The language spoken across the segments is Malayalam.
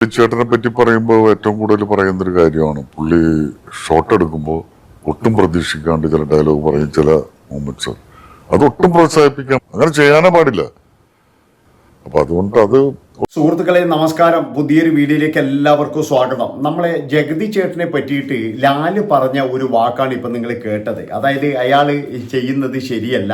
ചേട്ടനെ പറ്റി പറയുമ്പോൾ ഏറ്റവും കൂടുതൽ പറയുന്ന ഒരു കാര്യമാണ്. പുള്ളി ഷോട്ട് എടുക്കുമ്പോൾ ഒട്ടും പ്രതീക്ഷിക്കാണ്ട് ചില ഡയലോഗ് പറയും ചില മൂമെന്റ്സ് അതൊട്ടും പ്രോത്സാഹിപ്പിക്കാം അങ്ങനെ ചെയ്യാനേ പാടില്ല. അപ്പൊ അതുകൊണ്ട് അത് സുഹൃത്തുക്കളെ നമസ്കാരം. പുതിയൊരു വീഡിയോയിലേക്ക് എല്ലാവർക്കും സ്വാഗതം. നമ്മളെ ജഗതി ചേട്ടനെ പറ്റിയിട്ട് ലാൽ പറഞ്ഞ ഒരു വാക്കാണ് ഇപ്പം നിങ്ങൾ കേട്ടത്. അതായത് അയാൾ ചെയ്യുന്നത് ശരിയല്ല.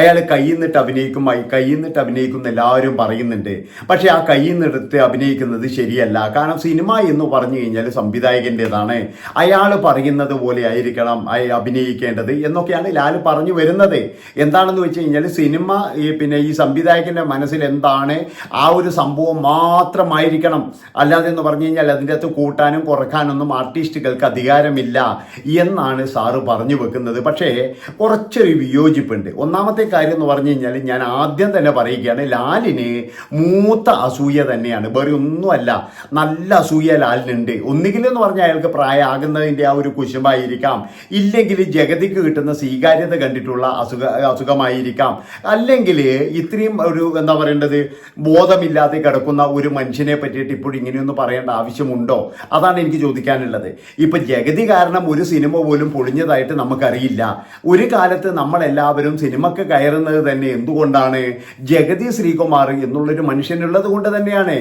അയാൾ കയ്യിൽ നിന്നിട്ട് അഭിനയിക്കും അയ് കയ്യിൽ നിന്നിട്ട് അഭിനയിക്കുന്ന എല്ലാവരും പറയുന്നുണ്ട്. പക്ഷേ ആ കയ്യിൽ നിന്നെടുത്ത് അഭിനയിക്കുന്നത് ശരിയല്ല. കാരണം സിനിമ എന്ന് പറഞ്ഞു കഴിഞ്ഞാൽ സംവിധായകന്റെതാണ്. അയാൾ പറയുന്നത് പോലെ ആയിരിക്കണം അഭിനയിക്കേണ്ടത് എന്നൊക്കെയാണ് ലാൽ പറഞ്ഞു വരുന്നത്. എന്താണെന്ന് വെച്ച് കഴിഞ്ഞാൽ സിനിമ പിന്നെ ഈ സംവിധായകന്റെ മനസ്സിൽ എന്താണ് ആ ഒരു സംഭവം മാത്രമായിരിക്കണം. അല്ലാതെ എന്ന് പറഞ്ഞു കഴിഞ്ഞാൽ അതിന്റെ അകത്ത് കൂട്ടാനും കുറക്കാനൊന്നും ആർട്ടിസ്റ്റുകൾക്ക് അധികാരമില്ല എന്നാണ് സാറ് പറഞ്ഞു വെക്കുന്നത്. പക്ഷേ കുറച്ചൊരു വിയോജിപ്പുണ്ട്. ഒന്നാമത്തെ കാര്യം എന്ന് പറഞ്ഞു കഴിഞ്ഞാൽ ഞാൻ ആദ്യം തന്നെ പറയുകയാണ് ലാലിന് മൂത്ത അസൂയ തന്നെയാണ്. വേറെ ഒന്നുമല്ല നല്ല അസൂയ ലാലിനുണ്ട്. ഒന്നുകിലെന്ന് പറഞ്ഞാൽ അയാൾക്ക് പ്രായമാകുന്നതിന്റെ ആ ഒരു കുശുമായിരിക്കാം ഇല്ലെങ്കിൽ ജഗതിക്ക് കിട്ടുന്ന സ്വീകാര്യത കണ്ടിട്ടുള്ള അസുഖ അസുഖമായിരിക്കാം. അല്ലെങ്കിൽ ഇത്രയും ഒരു എന്താ പറയേണ്ടത് ബോധമില്ലാതെ കിടക്കുന്ന ഒരു മനുഷ്യനെ പറ്റിയിട്ട് ഇപ്പോഴും ഇങ്ങനെയൊന്നും പറയേണ്ട ആവശ്യമുണ്ടോ? അതാണ് എനിക്ക് ചോദിക്കാനുള്ളത്. ഇപ്പൊ ജഗതി കാരണം ഒരു സിനിമ പോലും പൊളിഞ്ഞതായിട്ട് നമുക്കറിയില്ല. ഒരു കാലത്ത് നമ്മളെല്ലാവരും സിനിമക്ക് കയറുന്നത് തന്നെ എന്തുകൊണ്ടാണ്? ജഗതി ശ്രീകുമാർ എന്നുള്ളൊരു മനുഷ്യനുള്ളത് കൊണ്ട് തന്നെയാണ്.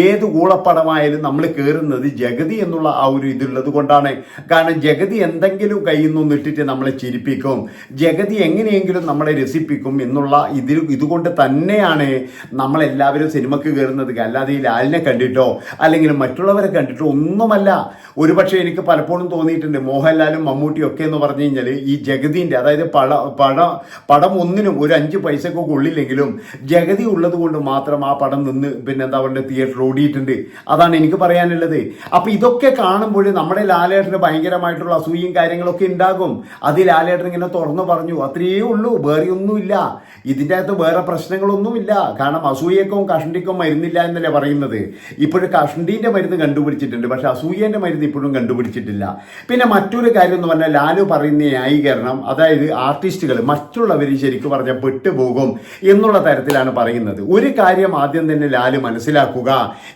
ഏത് കൂളപ്പടമായാലും നമ്മൾ കയറുന്നത് ജഗതി എന്നുള്ള ആ ഒരു ഇതുള്ളത് കൊണ്ടാണ്. കാരണം ജഗതി എന്തെങ്കിലും കയ്യിൽ നിന്നിട്ടിട്ട് നമ്മളെ ചിരിപ്പിക്കും. ജഗതി എങ്ങനെയെങ്കിലും നമ്മളെ രസിപ്പിക്കും എന്നുള്ള ഇതിൽ ഇതുകൊണ്ട് തന്നെയാണ് നമ്മളെല്ലാവരും സിനിമക്ക് കയറുന്നത് അല്ലാതെ ഈ ലാലിനെ കണ്ടിട്ടോ അല്ലെങ്കിൽ മറ്റുള്ളവരെ കണ്ടിട്ടോ ഒന്നുമല്ല. ഒരുപക്ഷെ എനിക്ക് പലപ്പോഴും തോന്നിയിട്ടുണ്ട് മോഹൻലാലും മമ്മൂട്ടിയും ഒക്കെ എന്ന് പറഞ്ഞു കഴിഞ്ഞാൽ ഈ ജഗതിന്റെ അതായത് പട പട പടം ഒന്നിനും ഒരു അഞ്ച് പൈസക്കൊക്കെ ഉള്ളില്ലെങ്കിലും ജഗതി ഉള്ളത് കൊണ്ട് മാത്രം ആ പടം നിന്ന് പിന്നെ എന്താ പറയുക തിയേറ്റർ ഓടിയിട്ടുണ്ട്. അതാണ് എനിക്ക് പറയാനുള്ളത്. അപ്പോൾ ഇതൊക്കെ കാണുമ്പോൾ നമ്മുടെ ലാലേട്ടന് ഭയങ്കരമായിട്ടുള്ള അസൂയും കാര്യങ്ങളൊക്കെ ഉണ്ടാകും. അത് ലാലേട്ടൻ ഇങ്ങനെ തുറന്നു പറഞ്ഞു. അത്രയേ ഉള്ളൂ വേറെ ഒന്നുമില്ല. ഇതിന്റെ അകത്ത് വേറെ പ്രശ്നങ്ങളൊന്നുമില്ല. കാരണം അസൂയക്കും കഷണ്ടിക്കും മരുന്നില്ല എന്നല്ലേ പറയുന്നത്? ഇപ്പോഴും കഷണ്ടീന്റെ മരുന്ന് കണ്ടുപിടിച്ചിട്ടുണ്ട്. പക്ഷെ അസൂയേന്റെ മരുന്ന് ഇപ്പോഴും കണ്ടുപിടിച്ചിട്ടില്ല. പിന്നെ മറ്റൊരു കാര്യം എന്ന് പറഞ്ഞാൽ ലാലു പറയുന്ന ന്യായീകരണം അതായത് ആർട്ടിസ്റ്റുകൾ മറ്റുള്ളവർ ശരിക്കും പറഞ്ഞാൽ പെട്ടുപോകും എന്നുള്ള തരത്തിലാണ് പറയുന്നത്. ഒരു കാര്യം ആദ്യം തന്നെ ലാലു മനസ്സിലാക്കുക.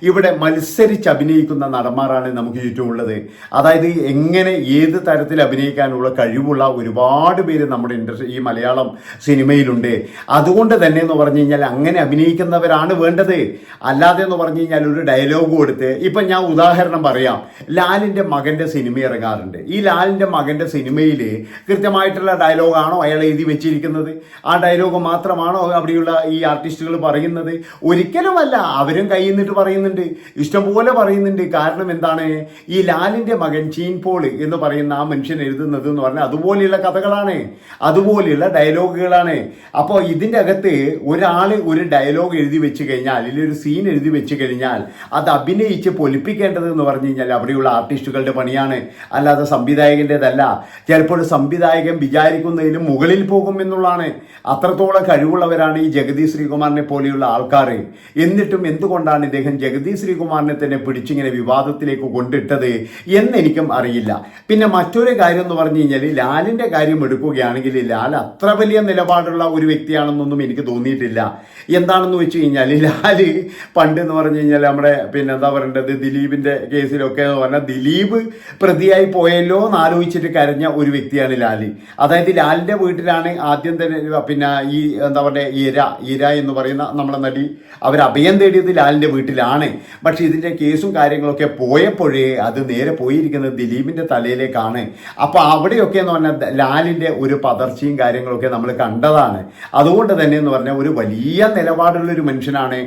ഇവിടെ മത്സരിച്ച് അഭിനയിക്കുന്ന നടന്മാരാണ് നമുക്ക് ചുറ്റുമുള്ളത് അതായത് എങ്ങനെ ഏത് തരത്തിൽ അഭിനയിക്കാനുള്ള കഴിവുള്ള ഒരുപാട് പേര് നമ്മുടെ ഇൻഡസ്ട്രി ഈ മലയാളം സിനിമയിലുണ്ട്. അതുകൊണ്ട് തന്നെ എന്ന് പറഞ്ഞു കഴിഞ്ഞാൽ അങ്ങനെ അഭിനയിക്കുന്നവരാണ് വേണ്ടത്. അല്ലാതെ എന്ന് പറഞ്ഞു കഴിഞ്ഞാൽ ഒരു ഡയലോഗ് കൊടുത്ത് ഇപ്പം ഞാൻ ഉദാഹരണം പറയാം. ലാലിന്റെ മകന്റെ സിനിമ ഇറങ്ങാറുണ്ട്. ഈ ലാലിന്റെ മകന്റെ സിനിമയിൽ കൃത്യമായിട്ടുള്ള ഡയലോഗാണോ അയാൾ എഴുതി വെച്ചിരിക്കുന്നത്? ആ ഡയലോഗ് മാത്രമാണോ അവിടെയുള്ള ഈ ആർട്ടിസ്റ്റുകൾ പറയുന്നത്? ഒരിക്കലുമല്ല അവരും കയ്യിൽ നിന്നിട്ട് പറയുന്നുണ്ട്. ഇഷ്ടംപോലെ പറയുന്നുണ്ട്. കാരണം എന്താണ്? ഈ ലാലിന്റെ മകൻ ചീൻ പോൾ എന്ന് പറയുന്ന ആ മനുഷ്യൻ എഴുതുന്നത് എന്ന് പറഞ്ഞാൽ അതുപോലെയുള്ള കഥകളാണ്. അതുപോലെയുള്ള ഡയലോഗുകളാണ് അപ്പോൾ ഇതിന്റെ അകത്ത് ഒരാൾ ഒരു ഡയലോഗ് എഴുതി വെച്ച് കഴിഞ്ഞാൽ അല്ലെങ്കിൽ ഒരു സീൻ എഴുതി വെച്ച് കഴിഞ്ഞാൽ അത് അഭിനയിച്ച് പൊലിപ്പിക്കേണ്ടത് എന്ന് പറഞ്ഞു കഴിഞ്ഞാൽ അവിടെയുള്ള ആർട്ടിസ്റ്റുകളുടെ പണിയാണ്. അല്ലാതെ സംവിധായകന്റെതല്ല. ചിലപ്പോൾ സംവിധായകൻ വിചാരിക്കുന്നതിലും മുകളിൽ പോകും എന്നുള്ളതാണ്. അത്രത്തോളം കഴിവുള്ളവരാണ് ഈ ജഗതി ശ്രീകുമാറിനെ പോലെയുള്ള ആൾക്കാർ. എന്നിട്ടും എന്തുകൊണ്ടാണ് ഇദ്ദേഹം ജഗതി ശ്രീകുമാറിനെ തന്നെ പിടിച്ചിങ്ങനെ വിവാദത്തിലേക്ക് കൊണ്ടിട്ടത് എന്നെനിക്കും അറിയില്ല. പിന്നെ മറ്റൊരു കാര്യം എന്ന് പറഞ്ഞു കഴിഞ്ഞാൽ ലാലിന്റെ കാര്യം എടുക്കുകയാണെങ്കിൽ ലാൽ അത്ര വലിയ നിലപാടുള്ള ഒരു വ്യക്തിയാണെന്നൊന്നും എനിക്ക് തോന്നിയിട്ടില്ല. എന്താണെന്ന് വെച്ച് കഴിഞ്ഞാൽ ലാൽ പണ്ട് എന്ന് പറഞ്ഞു കഴിഞ്ഞാൽ നമ്മുടെ പിന്നെ എന്താ പറയേണ്ടത്? ദിലീപിന്റെ കേസിലൊക്കെ എന്ന് പറഞ്ഞാൽ ദിലീപ് പ്രതിയായി പോയല്ലോ എന്ന് ആലോചിച്ചിട്ട് കരഞ്ഞ ഒരു വ്യക്തിയാണ് ലാലി. അതായത് ലാലിന്റെ വീട്ടിലാണ് ആദ്യം തന്നെ പിന്നെ ഈ എന്താ പറയുക ഇര ഇര എന്ന് പറയുന്ന നമ്മളെ നടി. അവർ അഭയം തേടിയത് ലാലിന്റെ വീട്ടിലാണ്. പക്ഷെ ഇതിന്റെ കേസും കാര്യങ്ങളൊക്കെ പോയപ്പോഴേ അത് നേരെ പോയിരിക്കുന്നത് ദിലീപിന്റെ തലയിലേക്കാണ്. അപ്പോൾ അവിടെയൊക്കെ എന്ന് പറഞ്ഞാൽ ലാലിന്റെ ഒരു പതർച്ചയും കാര്യങ്ങളൊക്കെ നമ്മൾ കണ്ടതാണ്. അതുകൊണ്ട് തന്നെ എന്ന് പറഞ്ഞാൽ ഒരു വലിയ നിലപാടുള്ള ഒരു മനുഷ്യനാണ്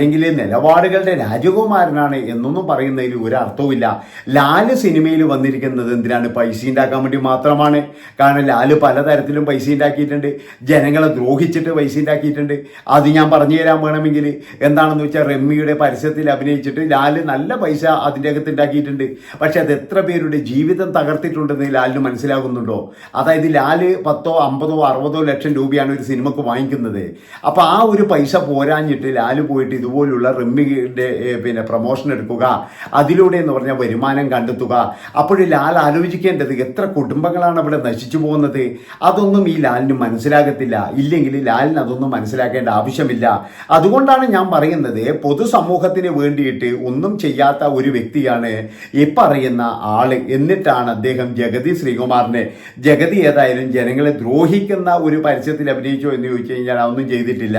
അല്ലെങ്കിൽ നിലപാടുകളുടെ രാജകുമാരനാണ് എന്നൊന്നും പറയുന്നതിൽ ഒരു അർത്ഥവുമില്ല. ലാൽ സിനിമയിൽ വന്നിരിക്കുന്നത് എന്തിനാണ്? പൈസ ഉണ്ടാക്കാൻ വേണ്ടി മാത്രമാണ്. കാരണം ലാൽ പലതരത്തിലും പൈസ ഉണ്ടാക്കിയിട്ടുണ്ട്. ജനങ്ങളെ ദ്രോഹിച്ചിട്ട് പൈസ ഉണ്ടാക്കിയിട്ടുണ്ട്. അത് ഞാൻ പറഞ്ഞു തരാൻ വേണമെങ്കിൽ എന്താണെന്ന് വെച്ചാൽ റമ്മിയുടെ പരസ്യത്തിൽ അഭിനയിച്ചിട്ട് ലാൽ നല്ല പൈസ അതിന്റെ അകത്ത് ഉണ്ടാക്കിയിട്ടുണ്ട്. പക്ഷെ അത് എത്ര പേരുടെ ജീവിതം തകർത്തിട്ടുണ്ടെന്ന് ലാലിന് മനസ്സിലാകുന്നുണ്ടോ? അതായത് ലാൽ പത്തോ അമ്പതോ അറുപതോ ലക്ഷം രൂപയാണ് ഒരു സിനിമക്ക് വാങ്ങിക്കുന്നത്. അപ്പോൾ ആ ഒരു പൈസ പോരാഞ്ഞിട്ട് ലാൽ പോയിട്ട് ഇത് ഇതുപോലുള്ള റിമ്മിയുടെ പിന്നെ പ്രൊമോഷൻ എടുക്കുക അതിലൂടെ എന്ന് പറഞ്ഞാൽ വരുമാനം കണ്ടെത്തുക. അപ്പോഴും ലാൽ ആലോചിക്കേണ്ടത് എത്ര കുടുംബങ്ങളാണ് അവിടെ നശിച്ചു പോകുന്നത്? അതൊന്നും ഈ ലാലിന് മനസ്സിലാകത്തില്ല. ഇല്ലെങ്കിൽ ലാലിന് അതൊന്നും മനസ്സിലാക്കേണ്ട ആവശ്യമില്ല. അതുകൊണ്ടാണ് ഞാൻ പറയുന്നത് പൊതുസമൂഹത്തിന് വേണ്ടിയിട്ട് ഒന്നും ചെയ്യാത്ത ഒരു വ്യക്തിയാണ് ഈ പറയുന്ന ആൾ. എന്നിട്ടാണ് അദ്ദേഹം ജഗതി ശ്രീകുമാറിനെ ജഗതി ഏതായാലും ജനങ്ങളെ ദ്രോഹിക്കുന്ന ഒരു പരസ്യത്തിൽ അഭിനയിച്ചോ എന്ന് ചോദിച്ചു കഴിഞ്ഞാൽ അതൊന്നും ചെയ്തിട്ടില്ല.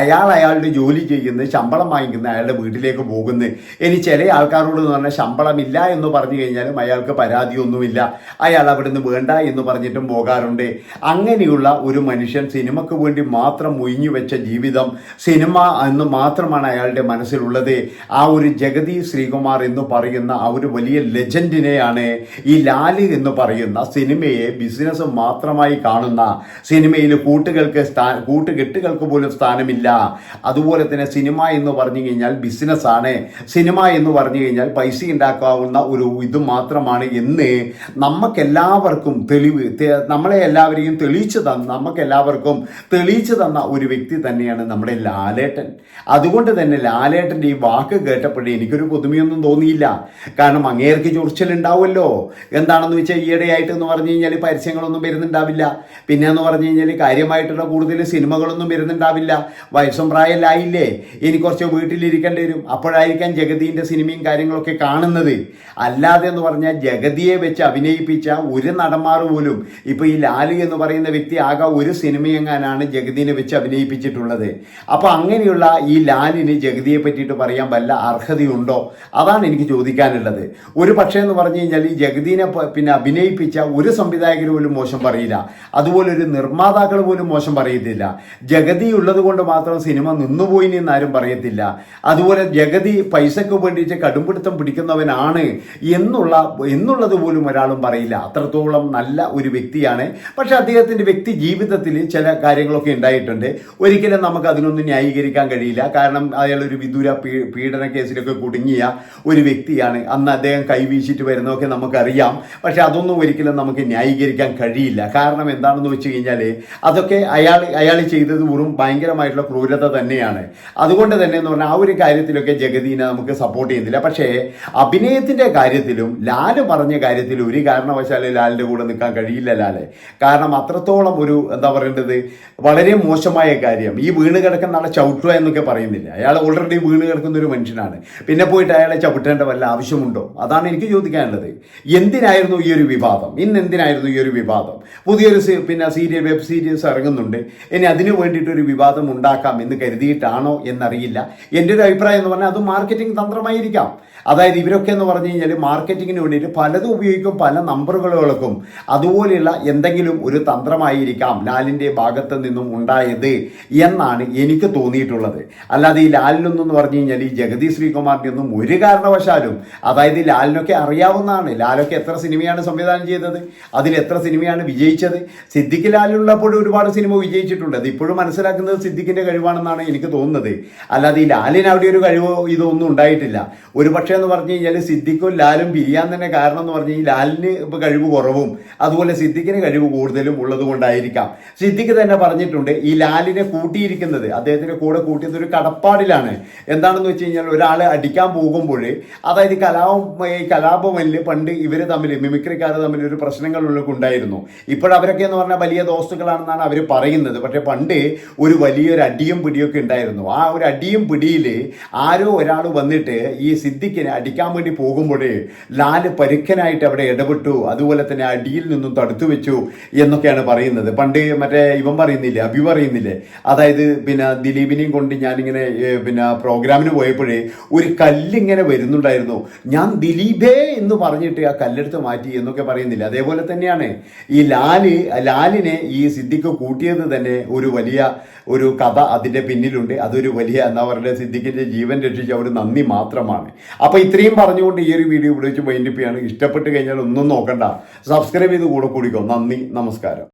അയാൾ അയാളുടെ ജോലി ചെയ്യുന്ന ശമ്പളം വാങ്ങിക്കുന്ന അയാളുടെ വീട്ടിലേക്ക് പോകുന്നത് ഇനി ചില ആൾക്കാരോട് എന്ന് പറഞ്ഞാൽ ശമ്പളമില്ല എന്ന് പറഞ്ഞു കഴിഞ്ഞാലും അയാൾക്ക് പരാതിയൊന്നുമില്ല. അയാൾ അവിടുന്ന് വേണ്ട എന്ന് പറഞ്ഞിട്ടും പോകാറുണ്ട്. അങ്ങനെയുള്ള ഒരു മനുഷ്യൻ സിനിമയ്ക്ക് വേണ്ടി മാത്രം ഒഴിഞ്ഞു വെച്ച ജീവിതം സിനിമ എന്ന് മാത്രമാണ് അയാളുടെ മനസ്സിലുള്ളത്. ആ ഒരു ജഗതി ശ്രീകുമാർ എന്ന് പറയുന്ന ആ ഒരു വലിയ ലെജൻഡിനെയാണ് ഈ ലാൽ എന്ന് പറയുന്ന സിനിമയെ ബിസിനസ് മാത്രമായി കാണുന്ന. സിനിമയിൽ കൂട്ടുകൾക്ക് സ്ഥാന കൂട്ടുകെട്ടുകൾക്ക് പോലും സ്ഥാനമില്ല. അതുപോലെ തന്നെ സിനിമ എന്ന് പറഞ്ഞു കഴിഞ്ഞാൽ ബിസിനസ്സാണ് സിനിമ എന്ന് പറഞ്ഞു കഴിഞ്ഞാൽ പൈസ ഉണ്ടാക്കാവുന്ന ഒരു ഇത് മാത്രമാണ് എന്ന് നമുക്കെല്ലാവർക്കും തെളിവ് നമ്മളെ എല്ലാവരെയും തെളിയിച്ചു തന്ന നമുക്കെല്ലാവർക്കും തെളിയിച്ചു തന്ന ഒരു വ്യക്തി തന്നെയാണ് നമ്മുടെ ലാലേട്ടൻ. അതുകൊണ്ട് തന്നെ ലാലേട്ടന്റെ ഈ വാക്ക് കേട്ടപ്പോഴേ എനിക്കൊരു പുതുമയൊന്നും തോന്നിയില്ല. കാരണം അങ്ങേർക്ക് ചൊറിച്ചിലുണ്ടാവുമല്ലോ എന്താണെന്ന് വെച്ചാൽ ഈയിടെയായിട്ട് എന്ന് പറഞ്ഞു കഴിഞ്ഞാൽ പരസ്യങ്ങളൊന്നും വരുന്നുണ്ടാവില്ല. പിന്നെ എന്ന് പറഞ്ഞു കഴിഞ്ഞാൽ കാര്യമായിട്ടുള്ള കൂടുതൽ സിനിമകളൊന്നും വരുന്നുണ്ടാവില്ല. വയസ്സും പ്രായമില്ലായില്ലേ? ഇനി കുറച്ച് വീട്ടിലിരിക്കേണ്ടി വരും. അപ്പോഴായിരിക്കാം ജഗതിന്റെ സിനിമയും കാര്യങ്ങളൊക്കെ കാണുന്നത്. അല്ലാതെ എന്ന് പറഞ്ഞാൽ ജഗതിയെ വെച്ച് അഭിനയിപ്പിച്ച ഒരു നടന്മാർ പോലും ഇപ്പോൾ ഈ ലാലു എന്ന് പറയുന്ന വ്യക്തി ആകെ ഒരു സിനിമയെങ്ങാനാണ് ജഗതിനെ വെച്ച് അഭിനയിപ്പിച്ചിട്ടുള്ളത്. അപ്പോൾ അങ്ങനെയുള്ള ഈ ലാലിന് ജഗതിയെ പറ്റിയിട്ട് പറയാൻ വല്ല അർഹതയുണ്ടോ? അതാണ് എനിക്ക് ചോദിക്കാനുള്ളത്. ഒരു പക്ഷേ എന്ന് പറഞ്ഞു കഴിഞ്ഞാൽ ഈ ജഗതിനെ പിന്നെ അഭിനയിപ്പിച്ച ഒരു സംവിധായകർ പോലും മോശം പറയില്ല. അതുപോലെ ഒരു നിർമ്മാതാക്കൾ പോലും മോശം പറയത്തില്ല. ജഗതി ഉള്ളത് കൊണ്ട് മാത്രം സിനിമ നിന്നുപോയി എന്ന് ആരും പറയത്തില്ല. അതുപോലെ ജഗതി പൈസക്ക് വേണ്ടിയിട്ട് കടുംപിടുത്തം പിടിക്കുന്നവനാണ് എന്നുള്ള എന്നുള്ളത് പോലും ഒരാളും പറയില്ല. അത്രത്തോളം നല്ല ഒരു വ്യക്തിയാണ്. പക്ഷേ അദ്ദേഹത്തിന്റെ വ്യക്തി ജീവിതത്തിൽ ചില കാര്യങ്ങളൊക്കെ ഉണ്ടായിട്ടുണ്ട്. ഒരിക്കലും നമുക്ക് അതിനൊന്നും ന്യായീകരിക്കാൻ കഴിയില്ല. കാരണം അയാൾ ഒരു വിദൂര പീഡന കേസിലൊക്കെ കുടുങ്ങിയ ഒരു വ്യക്തിയാണ്. അന്ന് അദ്ദേഹം കൈവീശിട്ട് വരുന്നതൊക്കെ നമുക്കറിയാം. പക്ഷേ അതൊന്നും ഒരിക്കലും നമുക്ക് ന്യായീകരിക്കാൻ കഴിയില്ല. കാരണം എന്താണെന്ന് വെച്ച് കഴിഞ്ഞാൽ അതൊക്കെ അയാൾ അയാൾ ചെയ്തത് വെറും ഭയങ്കരമായിട്ടുള്ള ക്രൂരത തന്നെയാണ്. അതുകൊണ്ട് തന്നെ എന്ന് പറഞ്ഞാൽ ആ ഒരു കാര്യത്തിലൊക്കെ ജഗതീനെ നമുക്ക് സപ്പോർട്ട് ചെയ്യുന്നില്ല. പക്ഷേ അഭിനയത്തിന്റെ കാര്യത്തിലും ലാൽ പറഞ്ഞ കാര്യത്തിലും ഒരു കാരണവശാലും ലാലിന്റെ കൂടെ നിൽക്കാൻ കഴിയില്ല ലാലെ. കാരണം അത്രത്തോളം ഒരു എന്താ പറയേണ്ടത്? വളരെ മോശമായ കാര്യം. ഈ വീണ് കിടക്കുന്ന ആളെ ചവിട്ടുക എന്നൊക്കെ പറയുന്നില്ല. അയാൾ ഓൾറെഡി വീണ് കിടക്കുന്ന ഒരു മനുഷ്യനാണ്. പിന്നെ പോയിട്ട് അയാളെ ചവിട്ടേണ്ട വല്ല ആവശ്യമുണ്ടോ? അതാണ് എനിക്ക് ചോദിക്കാനുള്ളത്. എന്തിനായിരുന്നു ഈ ഒരു വിവാദം? ഇന്ന് എന്തിനായിരുന്നു ഈ ഒരു വിവാദം? പുതിയൊരു പിന്നെ സീരിയൽ വെബ് സീരീസ് ഇറങ്ങുന്നുണ്ട്. ഇനി അതിനു വേണ്ടിയിട്ട് ഒരു വിവാദം ഉണ്ടാക്കാം എന്ന് കരുതിയിട്ടാണോ എന്നറിയില്ല. എന്റെ ഒരു അഭിപ്രായം എന്ന് പറഞ്ഞാൽ അത് മാർക്കറ്റിംഗ് തന്ത്രമായിരിക്കാം. അതായത് ഇവരൊക്കെ എന്ന് പറഞ്ഞു കഴിഞ്ഞാൽ മാർക്കറ്റിങ്ങിന് വേണ്ടിയിട്ട് പലതും ഉപയോഗിക്കും പല നമ്പറുകളും അതുപോലെയുള്ള എന്തെങ്കിലും ഒരു തന്ത്രമായിരിക്കാം ലാലിന്റെ ഭാഗത്ത് നിന്നും ഉണ്ടായത് എന്നാണ് എനിക്ക് തോന്നിയിട്ടുള്ളത്. അല്ലാതെ ഈ ലാലിനൊന്നും എന്ന് പറഞ്ഞു കഴിഞ്ഞാൽ ഈ ജഗതി ശ്രീകുമാറിന്റെ ഒന്നും ഒരു കാരണവശാലും അതായത് ലാലിനൊക്കെ അറിയാവുന്നതാണ്. ലാലൊക്കെ എത്ര സിനിമയാണ് സംവിധാനം ചെയ്തത് അതിൽ എത്ര സിനിമയാണ് വിജയിച്ചത്. സിദ്ദിഖ് ലാലുള്ളപ്പോൾ ഒരുപാട് സിനിമ വിജയിച്ചിട്ടുണ്ട്. അത് ഇപ്പോഴും മനസ്സിലാക്കുന്നത് സിദ്ദിഖിന്റെ കഴിവാണെന്നാണ് എനിക്ക് തോന്നുന്നത്. അല്ലാതെ ഈ ലാലിന് അവിടെ ഒരു കഴിവോ ഇതൊന്നും ഉണ്ടായിട്ടില്ല. ഒരു പക്ഷേ എന്ന് പറഞ്ഞു കഴിഞ്ഞാൽ സിദ്ദിഖും ലാലും പിരിയാൻ തന്നെ കാരണം എന്ന് പറഞ്ഞു കഴിഞ്ഞാൽ ലാലിന് ഇപ്പോൾ കഴിവ് കുറവും. അതുപോലെ സിദ്ദിഖിന് കഴിവ് കൂടുതലും ഉള്ളത് കൊണ്ടായിരിക്കാം. സിദ്ദിഖ് തന്നെ പറഞ്ഞിട്ടുണ്ട് ഈ ലാലിനെ കൂട്ടിയിരിക്കുന്നത് അദ്ദേഹത്തിന്റെ കൂടെ കൂട്ടിയത് ഒരു കടപ്പാടിലാണ്. എന്താണെന്ന് വെച്ച് കഴിഞ്ഞാൽ ഒരാൾ അടിക്കാൻ പോകുമ്പോൾ അതായത് കലാപം ഈ കലാപമല്ല് പണ്ട് ഇവർ തമ്മിൽ മിമിക്രിക്കാർ തമ്മിൽ ഒരു പ്രശ്നങ്ങളൊക്കെ ഉണ്ടായിരുന്നു ഇപ്പോഴവരൊക്കെ എന്ന് പറഞ്ഞാൽ വലിയ ദോസ്തുക്കളാണെന്നാണ് അവർ പറയുന്നത്. പക്ഷേ പണ്ട് ഒരു വലിയൊരു അടിയും പിടിയൊക്കെ ഉണ്ടായിരുന്നു. ആ ഒരു അടിയും പിടിയിൽ ആരോ ഒരാൾ വന്നിട്ട് ഈ സിദ്ദിഖിനെ അടിക്കാൻ വേണ്ടി പോകുമ്പോഴേ ലാൽ പരുക്കനായിട്ട് അവിടെ ഇടപെട്ടു. അതുപോലെ തന്നെ അടിയിൽ നിന്നും തടുത്തു വെച്ചു എന്നൊക്കെയാണ് പറയുന്നത്. പണ്ട് മറ്റേ ഇവൻ പറയുന്നില്ലേ അഭി പറയുന്നില്ലേ? അതായത് പിന്നെ ദിലീപിനെയും കൊണ്ട് ഞാനിങ്ങനെ പിന്നെ പ്രോഗ്രാമിന് പോയപ്പോഴേ ഒരു കല്ലിങ്ങനെ വരുന്നുണ്ടായിരുന്നു. ഞാൻ ദിലീപേ എന്ന് പറഞ്ഞിട്ട് ആ കല്ലെടുത്ത് മാറ്റി എന്നൊക്കെ പറയുന്നില്ല? അതേപോലെ തന്നെയാണ് ഈ ലാൽ ലാലിനെ ഈ സിദ്ദിഖ് കൂട്ടിയത് തന്നെ ഒരു വലിയ ഒരു കഥ അതിന്റെ പിന്നിലുണ്ട്. അതൊരു വലിയ എന്താ പറയുക സിദ്ദിഖിന്റെ ജീവൻ രക്ഷിച്ച അവർ നന്ദി മാത്രമാണ്. അപ്പോൾ ഇത്രയും പറഞ്ഞുകൊണ്ട് ഈ ഒരു വീഡിയോ വിളിച്ച് ചെയ്യാണ് ഇഷ്ടപ്പെട്ട് കഴിഞ്ഞാൽ ഒന്നും നോക്കണ്ട. സബ്സ്ക്രൈബ് ചെയ്ത് കൂടെ കൂടിക്കോ. നന്ദി. നമസ്കാരം.